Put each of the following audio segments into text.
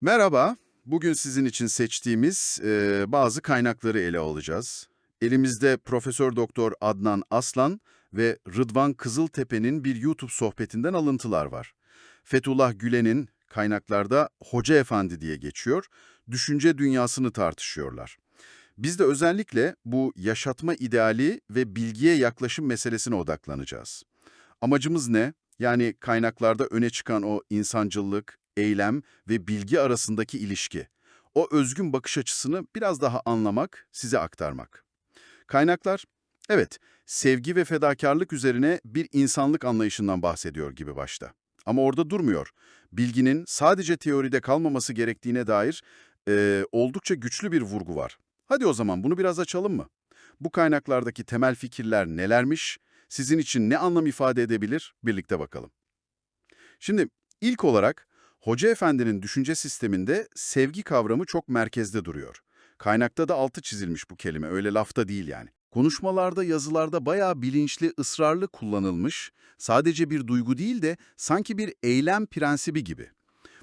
Merhaba, bugün sizin için seçtiğimiz e, bazı kaynakları ele alacağız. Elimizde Profesör Doktor Adnan Aslan ve Rıdvan Kızıltepe'nin bir YouTube sohbetinden alıntılar var. Fethullah Gülen'in kaynaklarda Hoca Efendi diye geçiyor, düşünce dünyasını tartışıyorlar. Biz de özellikle bu yaşatma ideali ve bilgiye yaklaşım meselesine odaklanacağız. Amacımız ne? Yani kaynaklarda öne çıkan o insancıllık, eylem ve bilgi arasındaki ilişki. O özgün bakış açısını biraz daha anlamak, size aktarmak. Kaynaklar, evet, sevgi ve fedakarlık üzerine bir insanlık anlayışından bahsediyor gibi başta. Ama orada durmuyor. Bilginin sadece teoride kalmaması gerektiğine dair eee, oldukça güçlü bir vurgu var. Hadi o zaman bunu biraz açalım mı? Bu kaynaklardaki temel fikirler nelermiş? Sizin için ne anlam ifade edebilir? Birlikte bakalım. Şimdi ilk olarak Hoca Efendi'nin düşünce sisteminde sevgi kavramı çok merkezde duruyor. Kaynakta da altı çizilmiş bu kelime, öyle lafta değil yani. Konuşmalarda, yazılarda bayağı bilinçli, ısrarlı kullanılmış, sadece bir duygu değil de sanki bir eylem prensibi gibi.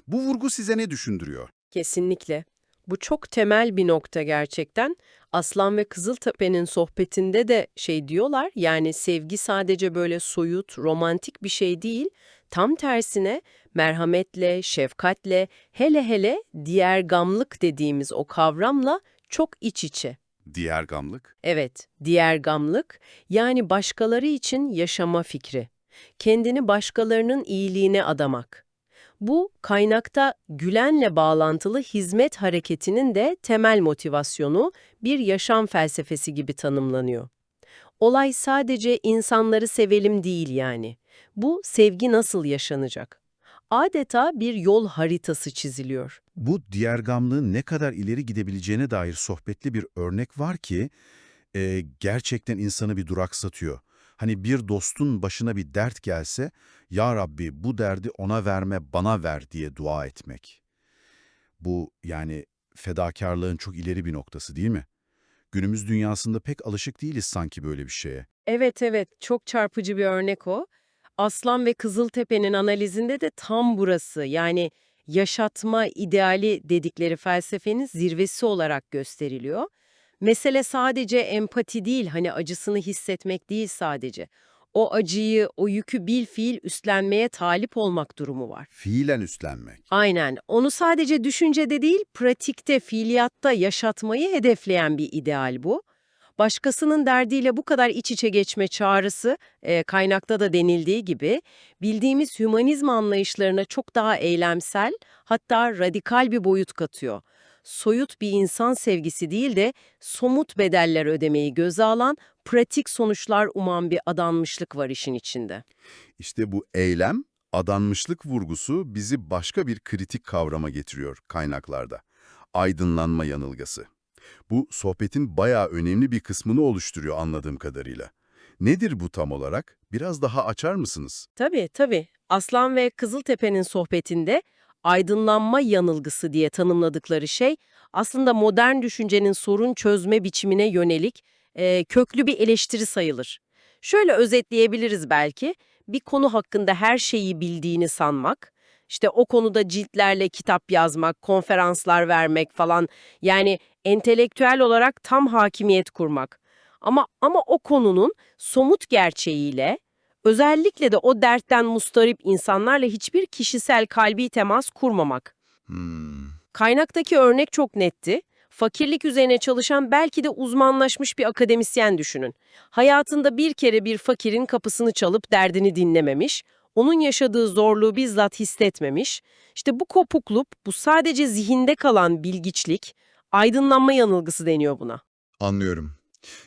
Bu vurgu size ne düşündürüyor? Kesinlikle. Bu çok temel bir nokta gerçekten. Aslan ve Kızıltepe'nin sohbetinde de şey diyorlar, yani sevgi sadece böyle soyut, romantik bir şey değil, tam tersine merhametle, şefkatle, hele hele diğer gamlık dediğimiz o kavramla çok iç içe. Diğer gamlık. Evet, diğer gamlık, yani başkaları için yaşama fikri. Kendini başkalarının iyiliğine adamak. Bu, kaynakta Gülen'le bağlantılı hizmet hareketinin de temel motivasyonu bir yaşam felsefesi gibi tanımlanıyor. Olay sadece insanları sevelim değil yani. Bu sevgi nasıl yaşanacak? Adeta bir yol haritası çiziliyor. Bu diğergamlığın ne kadar ileri gidebileceğine dair sohbetli bir örnek var ki e, gerçekten insanı bir duraksatıyor. Hani bir dostun başına bir dert gelse, Ya Rabbi bu derdi ona verme, bana ver diye dua etmek. Bu yani fedakarlığın çok ileri bir noktası değil mi? Günümüz dünyasında pek alışık değiliz sanki böyle bir şeye. Evet evet çok çarpıcı bir örnek o. Aslan ve Kızıltepe'nin analizinde de tam burası yani yaşatma ideali dedikleri felsefenin zirvesi olarak gösteriliyor. Mesele sadece empati değil hani acısını hissetmek değil sadece. O acıyı, o yükü bil fiil üstlenmeye talip olmak durumu var. Fiilen üstlenmek. Aynen. Onu sadece düşüncede değil, pratikte, fiiliyatta yaşatmayı hedefleyen bir ideal bu. Başkasının derdiyle bu kadar iç içe geçme çağrısı, e, kaynakta da denildiği gibi, bildiğimiz hümanizm anlayışlarına çok daha eylemsel, hatta radikal bir boyut katıyor. Soyut bir insan sevgisi değil de somut bedeller ödemeyi göze alan, pratik sonuçlar uman bir adanmışlık var işin içinde. İşte bu eylem, adanmışlık vurgusu bizi başka bir kritik kavrama getiriyor kaynaklarda. Aydınlanma yanılgısı. Bu sohbetin bayağı önemli bir kısmını oluşturuyor anladığım kadarıyla. Nedir bu tam olarak? Biraz daha açar mısınız? Tabii tabii. Aslan ve Kızıltepe'nin sohbetinde aydınlanma yanılgısı diye tanımladıkları şey aslında modern düşüncenin sorun çözme biçimine yönelik e, köklü bir eleştiri sayılır. Şöyle özetleyebiliriz belki, bir konu hakkında her şeyi bildiğini sanmak, işte o konuda ciltlerle kitap yazmak, konferanslar vermek falan yani entelektüel olarak tam hakimiyet kurmak. Ama ama o konunun somut gerçeğiyle Özellikle de o dertten mustarip insanlarla hiçbir kişisel kalbi temas kurmamak. Hmm. Kaynaktaki örnek çok netti. Fakirlik üzerine çalışan belki de uzmanlaşmış bir akademisyen düşünün. Hayatında bir kere bir fakirin kapısını çalıp derdini dinlememiş, onun yaşadığı zorluğu bizzat hissetmemiş. İşte bu kopukluk, bu sadece zihinde kalan bilgiçlik, aydınlanma yanılgısı deniyor buna. Anlıyorum.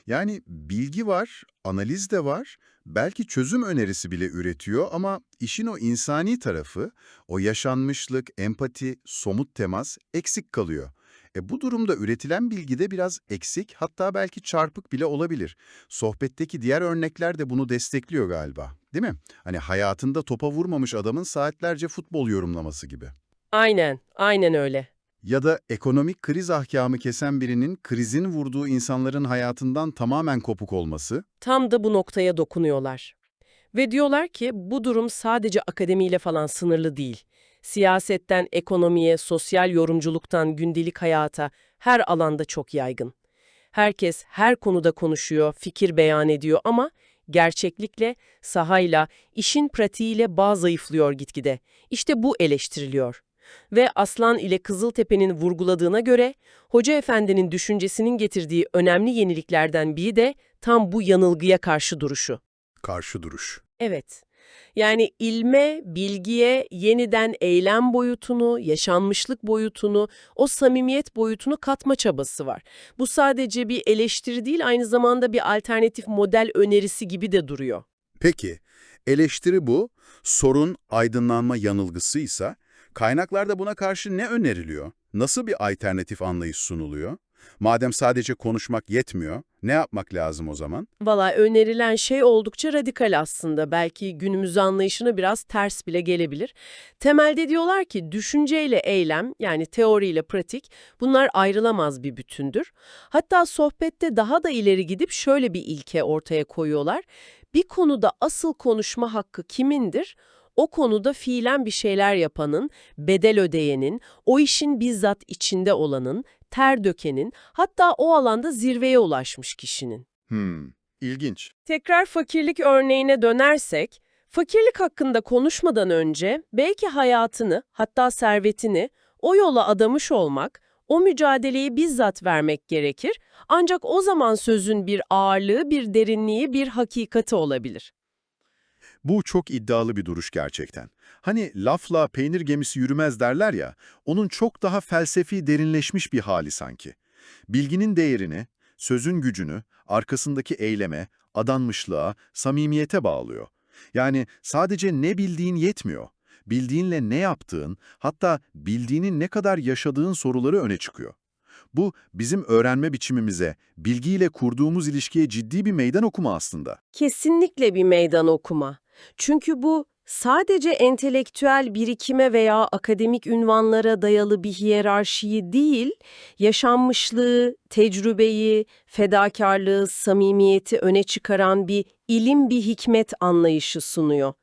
Yani bilgi var, analiz de var, belki çözüm önerisi bile üretiyor ama işin o insani tarafı, o yaşanmışlık, empati, somut temas eksik kalıyor. E bu durumda üretilen bilgi de biraz eksik, hatta belki çarpık bile olabilir. Sohbetteki diğer örnekler de bunu destekliyor galiba, değil mi? Hani hayatında topa vurmamış adamın saatlerce futbol yorumlaması gibi. Aynen, aynen öyle. Ya da ekonomik kriz ahkamı kesen birinin krizin vurduğu insanların hayatından tamamen kopuk olması, Tam da bu noktaya dokunuyorlar. Ve diyorlar ki bu durum sadece akademiyle falan sınırlı değil. Siyasetten ekonomiye, sosyal yorumculuktan gündelik hayata her alanda çok yaygın. Herkes her konuda konuşuyor, fikir beyan ediyor ama gerçeklikle, sahayla, işin pratiğiyle bağ zayıflıyor gitgide. İşte bu eleştiriliyor. Ve Aslan ile Kızıltepe'nin vurguladığına göre, Hoca Efendi'nin düşüncesinin getirdiği önemli yeniliklerden biri de tam bu yanılgıya karşı duruşu. Karşı duruş. Evet. Yani ilme, bilgiye yeniden eylem boyutunu, yaşanmışlık boyutunu, o samimiyet boyutunu katma çabası var. Bu sadece bir eleştiri değil, aynı zamanda bir alternatif model önerisi gibi de duruyor. Peki, eleştiri bu, sorun aydınlanma yanılgısıysa, kaynaklarda buna karşı ne öneriliyor? Nasıl bir alternatif anlayış sunuluyor? Madem sadece konuşmak yetmiyor, ne yapmak lazım o zaman? Valla önerilen şey oldukça radikal aslında. Belki günümüz anlayışına biraz ters bile gelebilir. Temelde diyorlar ki düşünceyle eylem yani teoriyle pratik bunlar ayrılamaz bir bütündür. Hatta sohbette daha da ileri gidip şöyle bir ilke ortaya koyuyorlar. Bir konuda asıl konuşma hakkı kimindir? O konuda fiilen bir şeyler yapanın, bedel ödeyenin, o işin bizzat içinde olanın, ter dökenin, hatta o alanda zirveye ulaşmış kişinin. Hmm, ilginç. Tekrar fakirlik örneğine dönersek, fakirlik hakkında konuşmadan önce belki hayatını, hatta servetini o yola adamış olmak, o mücadeleyi bizzat vermek gerekir. Ancak o zaman sözün bir ağırlığı, bir derinliği, bir hakikati olabilir. Bu çok iddialı bir duruş gerçekten. Hani lafla peynir gemisi yürümez derler ya, onun çok daha felsefi derinleşmiş bir hali sanki. Bilginin değerini, sözün gücünü, arkasındaki eyleme, adanmışlığa, samimiyete bağlıyor. Yani sadece ne bildiğin yetmiyor. Bildiğinle ne yaptığın, hatta bildiğinin ne kadar yaşadığın soruları öne çıkıyor. Bu bizim öğrenme biçimimize, bilgiyle kurduğumuz ilişkiye ciddi bir meydan okuma aslında. Kesinlikle bir meydan okuma. Çünkü bu sadece entelektüel birikime veya akademik ünvanlara dayalı bir hiyerarşiyi değil, yaşanmışlığı, tecrübeyi, fedakarlığı, samimiyeti öne çıkaran bir ilim, bir hikmet anlayışı sunuyor.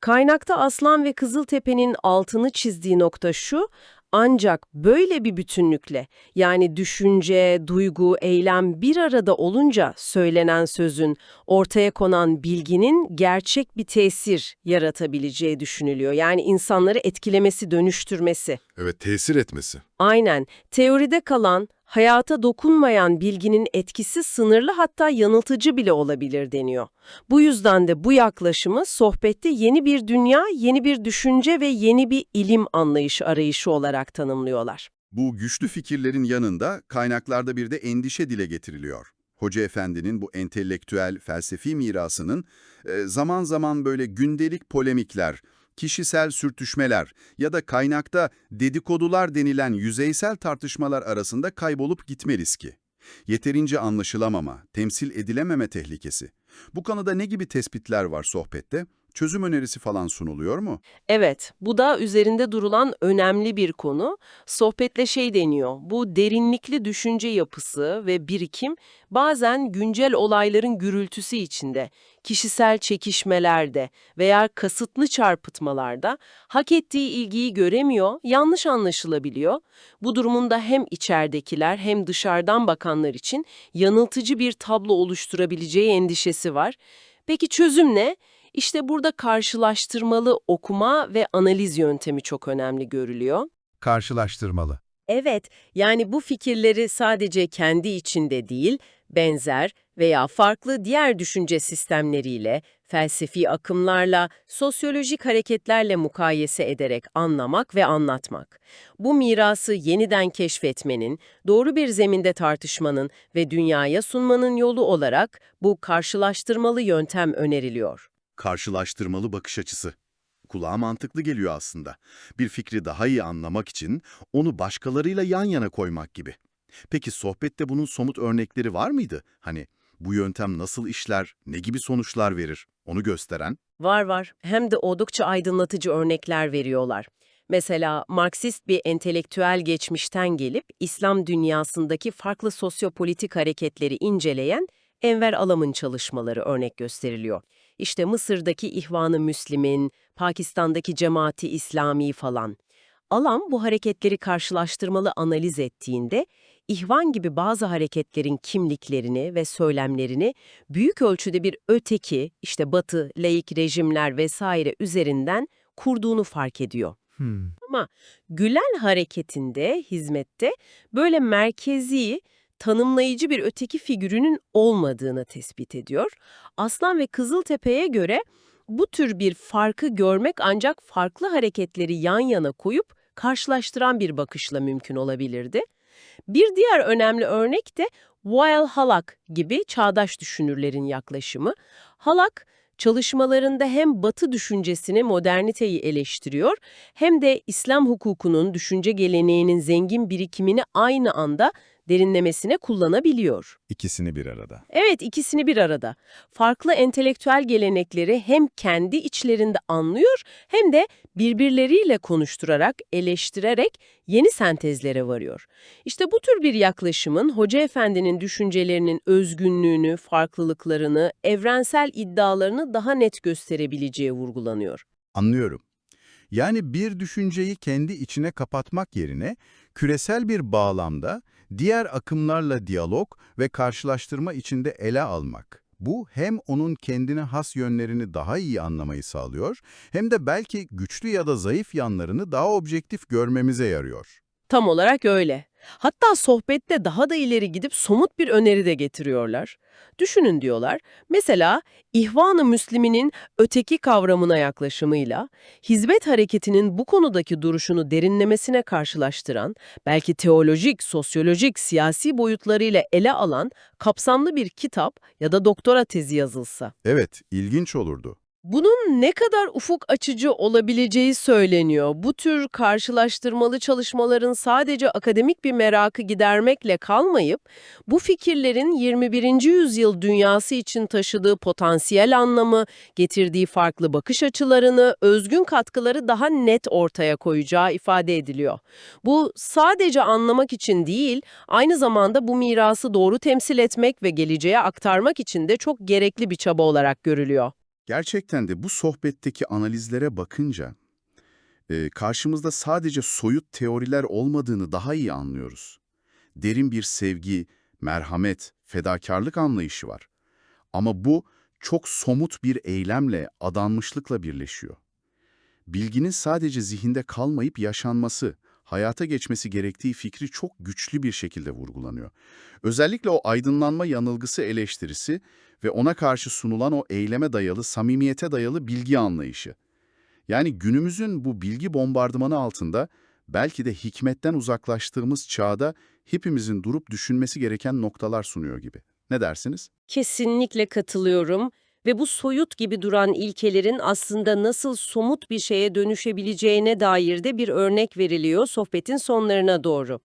Kaynakta Aslan ve Kızıltepe'nin altını çizdiği nokta şu, ancak böyle bir bütünlükle yani düşünce, duygu, eylem bir arada olunca söylenen sözün, ortaya konan bilginin gerçek bir tesir yaratabileceği düşünülüyor. Yani insanları etkilemesi, dönüştürmesi. Evet, tesir etmesi. Aynen. Teoride kalan, hayata dokunmayan bilginin etkisi sınırlı hatta yanıltıcı bile olabilir deniyor. Bu yüzden de bu yaklaşımı sohbette yeni bir dünya, yeni bir düşünce ve yeni bir ilim anlayışı arayışı olarak tanımlıyorlar. Bu güçlü fikirlerin yanında kaynaklarda bir de endişe dile getiriliyor. Hoca Efendi'nin bu entelektüel, felsefi mirasının e, zaman zaman böyle gündelik polemikler, kişisel sürtüşmeler ya da kaynakta dedikodular denilen yüzeysel tartışmalar arasında kaybolup gitme riski. Yeterince anlaşılamama, temsil edilememe tehlikesi. Bu konuda ne gibi tespitler var sohbette? Çözüm önerisi falan sunuluyor mu? Evet, bu da üzerinde durulan önemli bir konu. Sohbetle şey deniyor, bu derinlikli düşünce yapısı ve birikim bazen güncel olayların gürültüsü içinde, kişisel çekişmelerde veya kasıtlı çarpıtmalarda hak ettiği ilgiyi göremiyor, yanlış anlaşılabiliyor. Bu durumunda hem içeridekiler hem dışarıdan bakanlar için yanıltıcı bir tablo oluşturabileceği endişesi var. Peki çözüm ne? İşte burada karşılaştırmalı okuma ve analiz yöntemi çok önemli görülüyor. Karşılaştırmalı. Evet, yani bu fikirleri sadece kendi içinde değil, benzer veya farklı diğer düşünce sistemleriyle, felsefi akımlarla, sosyolojik hareketlerle mukayese ederek anlamak ve anlatmak. Bu mirası yeniden keşfetmenin, doğru bir zeminde tartışmanın ve dünyaya sunmanın yolu olarak bu karşılaştırmalı yöntem öneriliyor. Karşılaştırmalı bakış açısı. Kulağa mantıklı geliyor aslında. Bir fikri daha iyi anlamak için onu başkalarıyla yan yana koymak gibi. Peki sohbette bunun somut örnekleri var mıydı? Hani bu yöntem nasıl işler, ne gibi sonuçlar verir? Onu gösteren? Var var. Hem de oldukça aydınlatıcı örnekler veriyorlar. Mesela Marksist bir entelektüel geçmişten gelip İslam dünyasındaki farklı sosyopolitik hareketleri inceleyen Enver Alam'ın çalışmaları örnek gösteriliyor. İşte Mısır'daki İhvan-ı Müslim'in, Pakistan'daki Cemaati İslami falan. Alan bu hareketleri karşılaştırmalı analiz ettiğinde, İhvan gibi bazı hareketlerin kimliklerini ve söylemlerini büyük ölçüde bir öteki, işte batı, laik rejimler vesaire üzerinden kurduğunu fark ediyor. Ama Gülen hareketinde, hizmette böyle merkezi, tanımlayıcı bir öteki figürünün olmadığını tespit ediyor. Aslan ve Kızıltepe'ye göre bu tür bir farkı görmek ancak farklı hareketleri yan yana koyup karşılaştıran bir bakışla mümkün olabilirdi. Bir diğer önemli örnek de Weil Halak gibi çağdaş düşünürlerin yaklaşımı. Halak, çalışmalarında hem Batı düşüncesini, moderniteyi eleştiriyor, hem de İslam hukukunun, düşünce geleneğinin zengin birikimini aynı anda derinlemesine kullanabiliyor. İkisini bir arada. Evet, ikisini bir arada. Farklı entelektüel gelenekleri hem kendi içlerinde anlıyor hem de birbirleriyle konuşturarak, eleştirerek yeni sentezlere varıyor. İşte bu tür bir yaklaşımın Hoca Efendi'nin düşüncelerinin özgünlüğünü, farklılıklarını, evrensel iddialarını daha net gösterebileceği vurgulanıyor. Anlıyorum. Yani bir düşünceyi kendi içine kapatmak yerine küresel bir bağlamda diğer akımlarla diyalog ve karşılaştırma içinde ele almak. Bu hem onun kendine has yönlerini daha iyi anlamayı sağlıyor hem de belki güçlü ya da zayıf yanlarını daha objektif görmemize yarıyor. Tam olarak öyle. Hatta sohbette daha da ileri gidip somut bir öneri de getiriyorlar. Düşünün diyorlar, mesela İhvan-ı Müslim'inin öteki kavramına yaklaşımıyla, hizmet hareketinin bu konudaki duruşunu derinlemesine karşılaştıran, belki teolojik, sosyolojik, siyasi boyutlarıyla ele alan kapsamlı bir kitap ya da doktora tezi yazılsa. Evet, ilginç olurdu. Bunun ne kadar ufuk açıcı olabileceği söyleniyor. Bu tür karşılaştırmalı çalışmaların sadece akademik bir merakı gidermekle kalmayıp, bu fikirlerin 21. yüzyıl dünyası için taşıdığı potansiyel anlamı, getirdiği farklı bakış açılarını, özgün katkıları daha net ortaya koyacağı ifade ediliyor. Bu sadece anlamak için değil, aynı zamanda bu mirası doğru temsil etmek ve geleceğe aktarmak için de çok gerekli bir çaba olarak görülüyor. Gerçekten de bu sohbetteki analizlere bakınca e, karşımızda sadece soyut teoriler olmadığını daha iyi anlıyoruz. Derin bir sevgi, merhamet, fedakarlık anlayışı var. Ama bu çok somut bir eylemle, adanmışlıkla birleşiyor. Bilginin sadece zihinde kalmayıp yaşanması, hayata geçmesi gerektiği fikri çok güçlü bir şekilde vurgulanıyor. Özellikle o aydınlanma yanılgısı eleştirisi ve ona karşı sunulan o eyleme dayalı, samimiyete dayalı bilgi anlayışı. Yani günümüzün bu bilgi bombardımanı altında belki de hikmetten uzaklaştığımız çağda hepimizin durup düşünmesi gereken noktalar sunuyor gibi. Ne dersiniz? Kesinlikle katılıyorum ve bu soyut gibi duran ilkelerin aslında nasıl somut bir şeye dönüşebileceğine dair de bir örnek veriliyor sohbetin sonlarına doğru.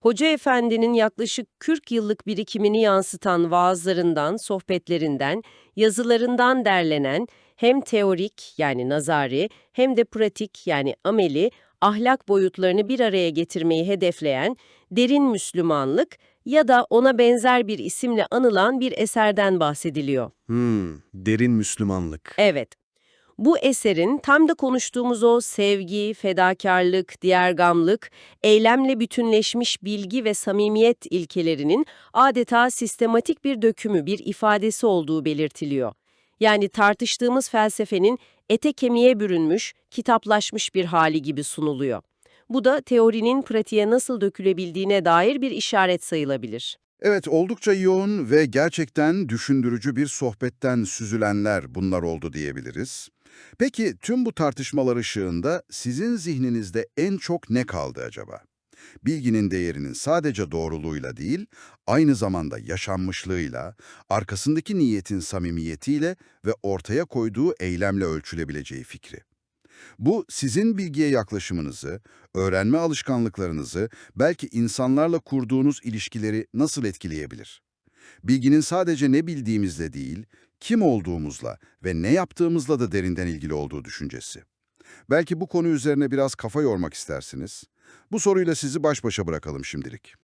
Hoca Efendi'nin yaklaşık 40 yıllık birikimini yansıtan vaazlarından, sohbetlerinden, yazılarından derlenen hem teorik yani nazari hem de pratik yani ameli ahlak boyutlarını bir araya getirmeyi hedefleyen Derin Müslümanlık ya da ona benzer bir isimle anılan bir eserden bahsediliyor. Hmm, derin Müslümanlık. Evet. Bu eserin tam da konuştuğumuz o sevgi, fedakarlık, diğergamlık, eylemle bütünleşmiş bilgi ve samimiyet ilkelerinin adeta sistematik bir dökümü, bir ifadesi olduğu belirtiliyor. Yani tartıştığımız felsefenin ete kemiğe bürünmüş, kitaplaşmış bir hali gibi sunuluyor. Bu da teorinin pratiğe nasıl dökülebildiğine dair bir işaret sayılabilir. Evet, oldukça yoğun ve gerçekten düşündürücü bir sohbetten süzülenler bunlar oldu diyebiliriz. Peki tüm bu tartışmalar ışığında sizin zihninizde en çok ne kaldı acaba? Bilginin değerinin sadece doğruluğuyla değil, aynı zamanda yaşanmışlığıyla, arkasındaki niyetin samimiyetiyle ve ortaya koyduğu eylemle ölçülebileceği fikri. Bu sizin bilgiye yaklaşımınızı, öğrenme alışkanlıklarınızı, belki insanlarla kurduğunuz ilişkileri nasıl etkileyebilir? Bilginin sadece ne bildiğimizle değil, kim olduğumuzla ve ne yaptığımızla da derinden ilgili olduğu düşüncesi. Belki bu konu üzerine biraz kafa yormak istersiniz. Bu soruyla sizi baş başa bırakalım şimdilik.